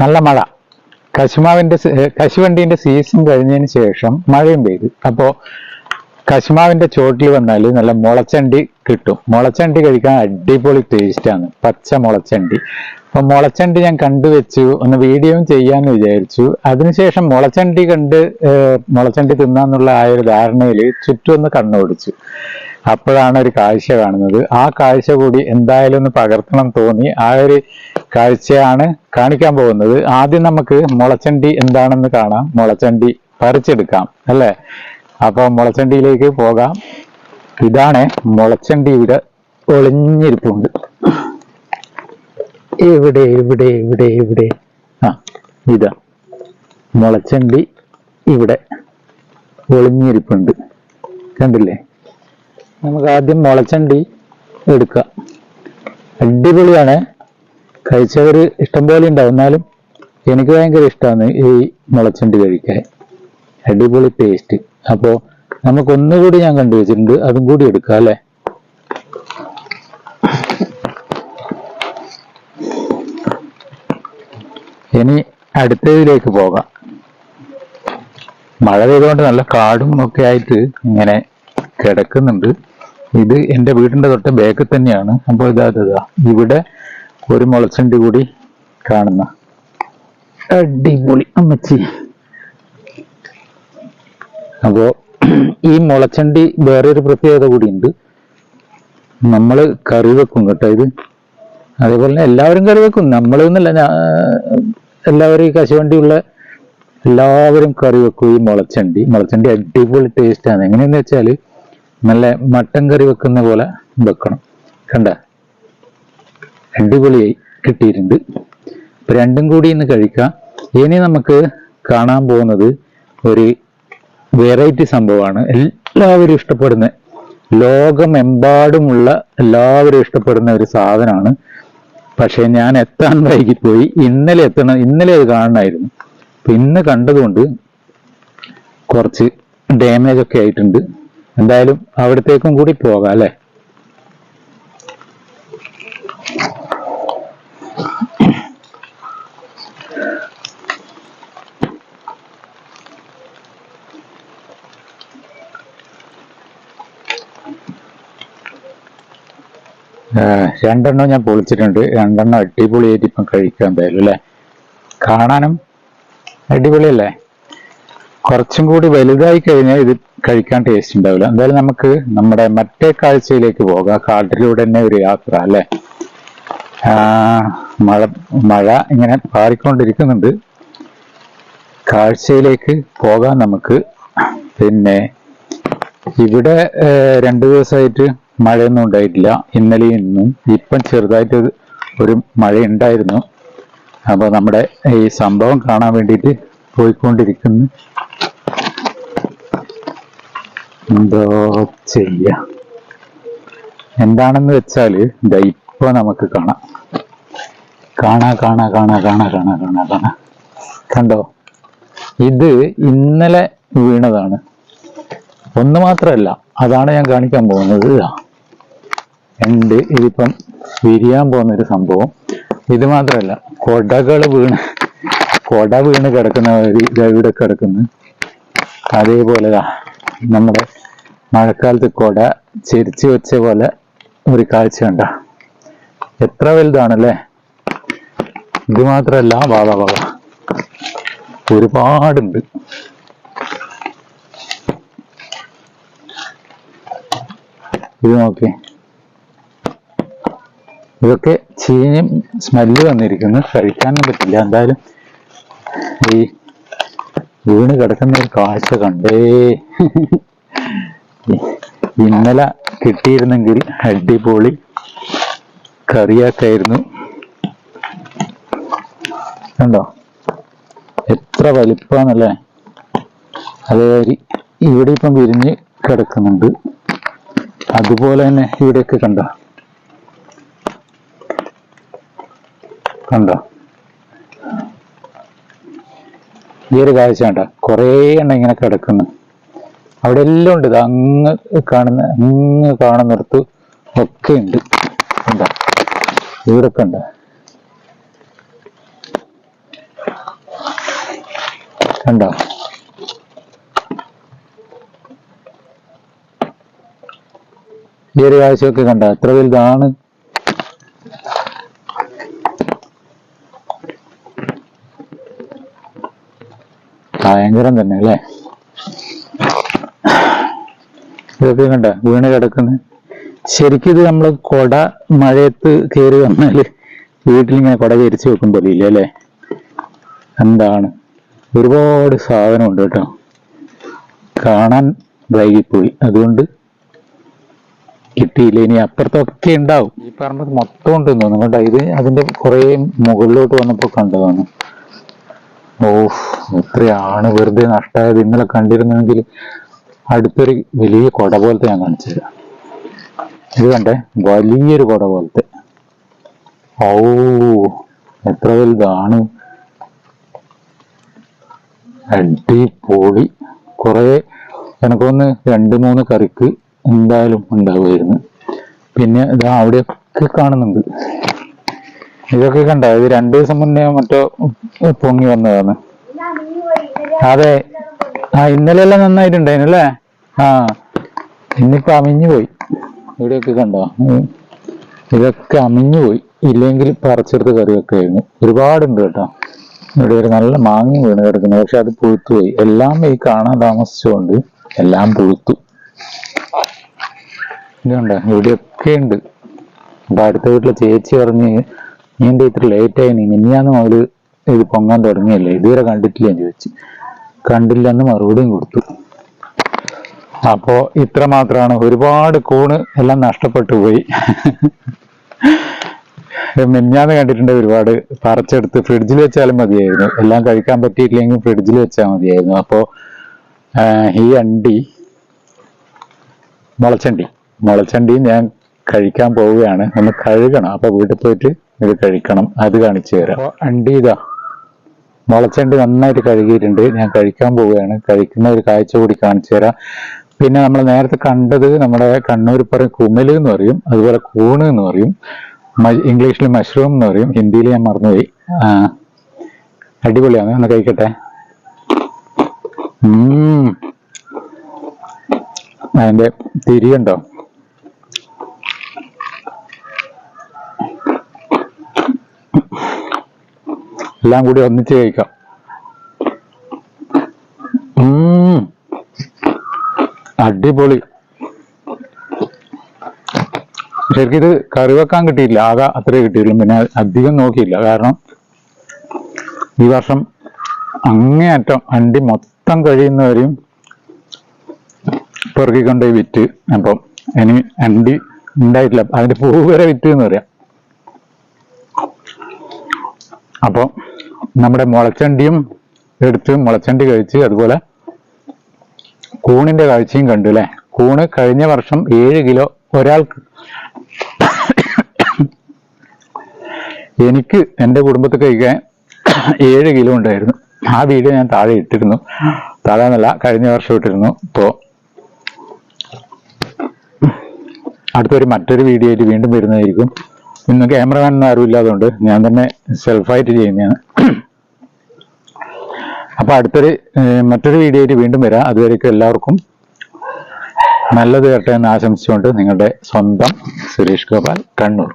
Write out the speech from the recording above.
നല്ല മഴ. കശുമാവിന്റെ കശുവണ്ടിന്റെ സീസൺ കഴിഞ്ഞതിന് ശേഷം മഴയും പെയ്തു. അപ്പോ കശുമാവിന്റെ ചോട്ടിൽ വന്നാൽ നല്ല മുളച്ചണ്ടി കിട്ടും. മുളച്ചണ്ടി കഴിക്കാൻ അടിപൊളി ടേസ്റ്റ് ആണ്. പച്ച മുളച്ചണ്ടി. അപ്പൊ മുളച്ചണ്ടി ഞാൻ കണ്ടുവെച്ചു ഒന്ന് വീഡിയോയും ചെയ്യാന്ന് വിചാരിച്ചു. അതിനുശേഷം മുളച്ചണ്ടി കണ്ട് മുളച്ചണ്ടി തിന്നാന്നുള്ള ആ ഒരു ധാരണയിൽ ചുറ്റും ഒന്ന് കണ്ണോടിച്ചു. അപ്പോഴാണ് ഒരു കാഴ്ച കാണുന്നത്. ആ കാഴ്ച കൂടി എന്തായാലും ഒന്ന് പകർത്തണം തോന്നി. ആ ഒരു കാഴ്ചയാണ് കാണിക്കാൻ പോകുന്നത്. ആദ്യം നമുക്ക് മുളച്ചണ്ടി എന്താണെന്ന് കാണാം. മുളച്ചണ്ടി പറിച്ചെടുക്കാം അല്ലേ? അപ്പൊ മുളച്ചണ്ടിയിലേക്ക് പോകാം. ഇതാണ് മുളച്ചണ്ടി ഇവിടെ ഒളിഞ്ഞിരിപ്പുണ്ട്. ഇവിടെ ഇവിടെ ഇവിടെ ഇവിടെ ആ ഇതാ. മുളച്ചണ്ടി ഇവിടെ ഒളിഞ്ഞിരിപ്പുണ്ട്. കണ്ടില്ലേ? നമുക്ക് ആദ്യം മുളച്ചണ്ടി എടുക്കുക. അടിപൊളിയാണ്. കഴിച്ചവർ ഇഷ്ടംപോലെ ഉണ്ടാവും. എന്നാലും എനിക്ക് ഭയങ്കര ഇഷ്ടമാണ് ഈ മുളച്ചണ്ടി കഴിക്കാൻ. അടിപൊളി ടേസ്റ്റ് അപ്പോൾ നമുക്ക് ഒന്നുകൂടി ഞാൻ കണ്ടുവച്ചിട്ടുണ്ട്. അതും കൂടി എടുക്കാം അല്ലെ? ഇനി അടുത്തതിലേക്ക് പോകാം. മഴ പെയ്തുകൊണ്ട് നല്ല കാടും ഒക്കെ ആയിട്ട് ഇങ്ങനെ കിടക്കുന്നുണ്ട്. ഇത് എന്റെ വീടിന്റെ തൊട്ട് ബാക്കിൽ തന്നെയാണ്. അപ്പോൾ ഇതാ ഇതാ, ഇവിടെ ഒരു മുളച്ചണ്ടി കൂടി കാണുന്ന. അടിപൊളി അമ്മച്ചി. അപ്പോ ഈ മുളച്ചണ്ടി വേറെ ഒരു പ്രത്യേകത കൂടിയുണ്ട്. നമ്മൾ കറി വെക്കും കേട്ടോ ഇത്. അതേപോലെ എല്ലാവരും കറി വെക്കും. നമ്മൾ എന്നല്ല എല്ലാവരും ഈ കശുവണ്ടിയുള്ള എല്ലാവരും കറി വെക്കും ഈ മുളച്ചണ്ടി. മുളച്ചണ്ടി അടിപൊളി ടേസ്റ്റ് ആണ്. എങ്ങനെയെന്ന് വെച്ചാൽ നല്ല മട്ടൻ കറി വെക്കുന്ന പോലെ വെക്കണം. കണ്ട? അടിപൊളിയായി കിട്ടിയിട്ടുണ്ട്. രണ്ടും കൂടി ഇന്ന് കഴിക്കാം. ഇനി നമുക്ക് കാണാൻ പോകുന്നത് ഒരു വെറൈറ്റി സംഭവമാണ്. എല്ലാവരും ഇഷ്ടപ്പെടുന്ന ലോകമെമ്പാടുമുള്ള എല്ലാവരും ഇഷ്ടപ്പെടുന്ന ഒരു സാധനമാണ്. പക്ഷെ ഞാൻ എത്താൻ വൈകിപ്പോയി. ഇന്നലെ എത്തണം ഇന്നലെ അത് കാണണമായിരുന്നു. ഇന്ന് കണ്ടതുകൊണ്ട് കുറച്ച് ഡാമേജ് ഒക്കെ ആയിട്ടുണ്ട്. എന്തായാലും അവിടത്തേക്കും കൂടി പോകാം അല്ലെ? രണ്ടെണ്ണം ഞാൻ പൊളിച്ചിട്ടുണ്ട്. രണ്ടെണ്ണം അടിപൊളിയായിട്ട് ഇപ്പം കഴിക്കാൻ എന്തായാലും അല്ലെ? കാണാനും അടിപൊളിയല്ലേ? കുറച്ചും കൂടി വലുതായി കഴിഞ്ഞാൽ ഇത് കഴിക്കാൻ ടേസ്റ്റ് ഉണ്ടാവില്ല. എന്തായാലും നമുക്ക് നമ്മുടെ മറ്റേ കാഴ്ചയിലേക്ക് പോകാം. കാട്ടിലൂടെ തന്നെ ഒരു യാത്ര അല്ലെ? മഴ മഴ ഇങ്ങനെ പാറിക്കൊണ്ടിരിക്കുന്നുണ്ട്. കാഴ്ചയിലേക്ക് പോകാം നമുക്ക്. പിന്നെ ഇവിടെ രണ്ടു ദിവസമായിട്ട് മഴയൊന്നും ഉണ്ടായിട്ടില്ല. ഇന്നലെയും ഇന്നും ഇപ്പം ചെറുതായിട്ട് ഒരു- മഴ ഉണ്ടായിരുന്നു അപ്പൊ നമ്മുടെ ഈ സംഭവം കാണാൻ വേണ്ടിയിട്ട് പോയിക്കൊണ്ടിരിക്കുന്നു. എന്തോ ചെയ്യ. എന്താണെന്ന് വെച്ചാൽ ഇതാ ഇപ്പൊ നമുക്ക് കാണാം. കാണാ കാണാ കാണാ കാണാ കാണാ കാണാ കാണാ. കണ്ടോ? ഇത് ഇന്നലെ വീണതാണ്. ഒന്ന് മാത്രമല്ല അതാണ് ഞാൻ കാണിക്കാൻ പോകുന്നത്. ഉണ്ട് ഇതിപ്പം വിരിയാൻ പോകുന്ന ഒരു സംഭവം. ഇത് മാത്രമല്ല കൊടകൾ വീണ് കൊട വീണ് കിടക്കുന്ന ഒരു ഇവിടെ കിടക്കുന്നു. അതേപോലെ നമ്മുടെ മഴക്കാലത്ത് കൊട ചെരിച്ചു വെച്ച പോലെ ഒരു കാഴ്ച കണ്ട എത്ര വലുതാണല്ലേ? ഇത് മാത്രമല്ല വാവ വാവ. ഒരുപാടുണ്ട്. ഇത് നോക്കി. ഇതൊക്കെ ചീഞ്ഞും സ്മെല്ല് വന്നിരിക്കുന്നു. കഴിക്കാനും പറ്റില്ല. എന്തായാലും ഈ വീണ് കിടക്കുന്ന ഒരു കാഴ്ച കണ്ടേ. ഇന്നലെ കിട്ടിയിരുന്നെങ്കിൽ അടിപൊളി കറിയാക്കായിരുന്നു. കണ്ടോ? എത്ര വലിപ്പാന്നല്ലേ അതേമാതിരി ഇവിടെ ഇപ്പം വിരിഞ്ഞ് കിടക്കുന്നുണ്ട്. അതുപോലെ തന്നെ ഇവിടെയൊക്കെ കണ്ടോ? കണ്ടോ? ഈ ഒരു കാഴ്ച കണ്ട കുറേ എണ്ണം ഇങ്ങനെ കിടക്കുന്നു. അവിടെ എല്ലാം ഉണ്ട്. അങ്ങ് കാണുന്ന അങ്ങ് കാണുന്നിടത്ത് ഒക്കെ ഉണ്ട്. എന്താ ഇവിടൊക്കെ ഉണ്ട്. കണ്ടോ? ഈ ഒരു കാഴ്ചയൊക്കെ കണ്ട? എത്ര വലുതാണ്? ഭയങ്കരം തന്നെ അല്ലേ? ഇതൊക്കെ കണ്ട? വീണ് കിടക്കുന്നത് ശരിക്കും ഇത് നമ്മൾ കൊട മഴയത്ത് കയറി വന്നാൽ വീട്ടിലിങ്ങനെ കൊട ചരിച്ചു വെക്കും പോലെ ഇല്ല അല്ലേ? എന്താണ്? ഒരുപാട് സാധനം ഉണ്ട് കേട്ടോ. കാണാൻ വൈകിപ്പോയി. അതുകൊണ്ട് കിട്ടിയില്ല. ഇനി അപ്പുറത്തൊക്കെ ഉണ്ടാവും. ഈ പറഞ്ഞത് മൊത്തം ഉണ്ടെന്ന് തോന്നുന്നു. കേട്ടോ ഇത് അതിന്റെ കുറെ മുകളിലോട്ട് വന്നപ്പോ കണ്ടതാണ്. ഓ ഇത്രയാണ് വെറുതെ നഷ്ടമായത് ഇന്നലെ കണ്ടിരുന്നെങ്കിൽ അടുത്തൊരു വലിയ കൊട പോലത്തെ ഞാൻ കാണിച്ചു തരാം. ഇത് കണ്ടേ? വലിയൊരു കൊട പോലത്തെ. ഓ എത്ര വലുതാണ്. അടിപൊളി. കുറേ എനക്കൊന്ന് രണ്ട് മൂന്ന് കറിക്ക് എന്തായാലും ഉണ്ടാവുമായിരുന്നു. പിന്നെ ഇതാ അവിടെയൊക്കെ കാണുന്നുണ്ട്. ഇതൊക്കെ കണ്ട? ഇത് രണ്ടു ദിവസം മുന്നേ മറ്റോ പൊങ്ങി വന്നതാണ്. അതെ. ആ ഇന്നലെ എല്ലാം നന്നായിട്ടുണ്ടായിരുന്നല്ലേ ആ. ഇന്നിപ്പോ അമിഞ്ഞു പോയി. ഇവിടെയൊക്കെ കണ്ടോ. ഇതൊക്കെ അമിഞ്ഞു പോയി. ഇല്ലെങ്കിൽ പറിച്ചെടുത്ത് കറി വെക്കായിരുന്നു ഒരുപാടുണ്ട് കേട്ടോ. ഇവിടെ ഒരു നല്ല മാങ്ങി വീണ് കിടക്കുന്നു. പക്ഷെ അത് പുഴുത്തു പോയി. എല്ലാം ഈ കാണാൻ താമസിച്ചുകൊണ്ട് എല്ലാം പുഴുത്തു. ഇതുണ്ട്? ഇവിടെയൊക്കെ ഉണ്ട്. അപ്പൊ അടുത്ത വീട്ടിലെ ചേച്ചി പറഞ്ഞ് നീ എന്താ ഇത്ര ആയി നീ മിനിയാന്ന് മുതൽ ഇത് പൊങ്ങാൻ തുടങ്ങിയല്ലേ? ഇതുവരെ കണ്ടിട്ടില്ല എന്ന് ചോദിച്ചു. കണ്ടില്ലെന്ന് മറുപടിയും കൊടുത്തു. അപ്പോ ഇത്ര മാത്രമാണ് ഒരുപാട് കൂണ് എല്ലാം നഷ്ടപ്പെട്ടു പോയി. മിന്നാന്ന് കണ്ടിട്ടുണ്ട് ഒരുപാട് പറിച്ചെടുത്ത്. ഫ്രിഡ്ജിൽ വെച്ചാലും മതിയായിരുന്നു. എല്ലാം കഴിക്കാൻ പറ്റിയിട്ടില്ലെങ്കിൽ ഫ്രിഡ്ജിൽ വെച്ചാൽ മതിയായിരുന്നു. അപ്പോ ഈ അണ്ടി മുളച്ചണ്ടി മുളച്ചണ്ടി ഞാൻ കഴിക്കാൻ പോവുകയാണ്. ഒന്ന് കഴുകണം. അപ്പൊ വീട്ടിൽ പോയിട്ട് ഇത് കഴിക്കണം. അത് കാണിച്ചു തരാം. അണ്ടി ഇതാ. മുളച്ചണ്ടി നന്നായിട്ട് കഴുകിയിട്ടുണ്ട്. ഞാൻ കഴിക്കാൻ പോവുകയാണ്. കഴിക്കുന്ന ഒരു കാഴ്ച കൂടി കാണിച്ചു തരാം. പിന്നെ നമ്മൾ നേരത്തെ കണ്ടത് നമ്മുടെ കണ്ണൂർ പറയും കുമൽ എന്ന് പറയും. അതുപോലെ കൂണ് എന്ന് പറയും. ഇംഗ്ലീഷിൽ മഷ്റൂം എന്ന് പറയും. ഹിന്ദിയിൽ ഞാൻ മറന്നുപോയി. അടിപൊളിയാണ്. ഒന്ന് കഴിക്കട്ടെ. അതിന്റെ തിരിയുണ്ടോ? എല്ലാം കൂടി ഒന്നിച്ച് കഴിക്കാം. അടിപൊളി. ശരിക്കും ഇത് കറി വെക്കാൻ കിട്ടിയില്ല. ആകെ അത്രേ കിട്ടിയുള്ളൂ. പിന്നെ അധികം നോക്കിയില്ല. കാരണം ഈ വർഷം അങ്ങേയറ്റം അണ്ടി മൊത്തം കഴിയുന്നവരെയും പെറുക്കിക്കൊണ്ടേ വിറ്റ്. അപ്പം ഇനി അണ്ടി ഉണ്ടായിട്ടില്ല. അതിന്റെ പൂവരെ വരെ വിറ്റ് എന്ന് പറയാം. അപ്പോൾ നമ്മുടെ മുളച്ചണ്ടിയും എടുത്ത് മുളച്ചണ്ടി കഴിച്ച് അതുപോലെ കൂണിന്റെ കാഴ്ചയും കണ്ടു അല്ലേ? കൂണ് കഴിഞ്ഞ വർഷം ഏഴ് കിലോ ഒരാൾക്ക് എനിക്ക് എന്റെ കുടുംബത്തിൽ കഴിക്കാൻ ഏഴ് കിലോ ഉണ്ടായിരുന്നു. ആ വീഡിയോ ഞാൻ താഴെ ഇട്ടിരുന്നു. താഴെ എന്നല്ല കഴിഞ്ഞ വർഷം ഇട്ടിരുന്നു. ഇപ്പോ അടുത്തൊരു മറ്റൊരു വീഡിയോയിൽ വീണ്ടും വരുന്നതായിരിക്കും. ഇന്ന് ക്യാമറമാൻ ആരും ഇല്ലാത്തതുകൊണ്ട് ഞാൻ തന്നെ സെൽഫായിട്ട് ചെയ്യുന്നതാണ്. അപ്പൊ അടുത്തൊരു മറ്റൊരു വീഡിയോയിൽ വീണ്ടും വരാം. അതുവരേക്കും എല്ലാവർക്കും നല്ലത് കേട്ടെ എന്ന് ആശംസിച്ചുകൊണ്ട് നിങ്ങളുടെ സ്വന്തം സുരേഷ് ഗോപാൽ കണ്ണൂർ.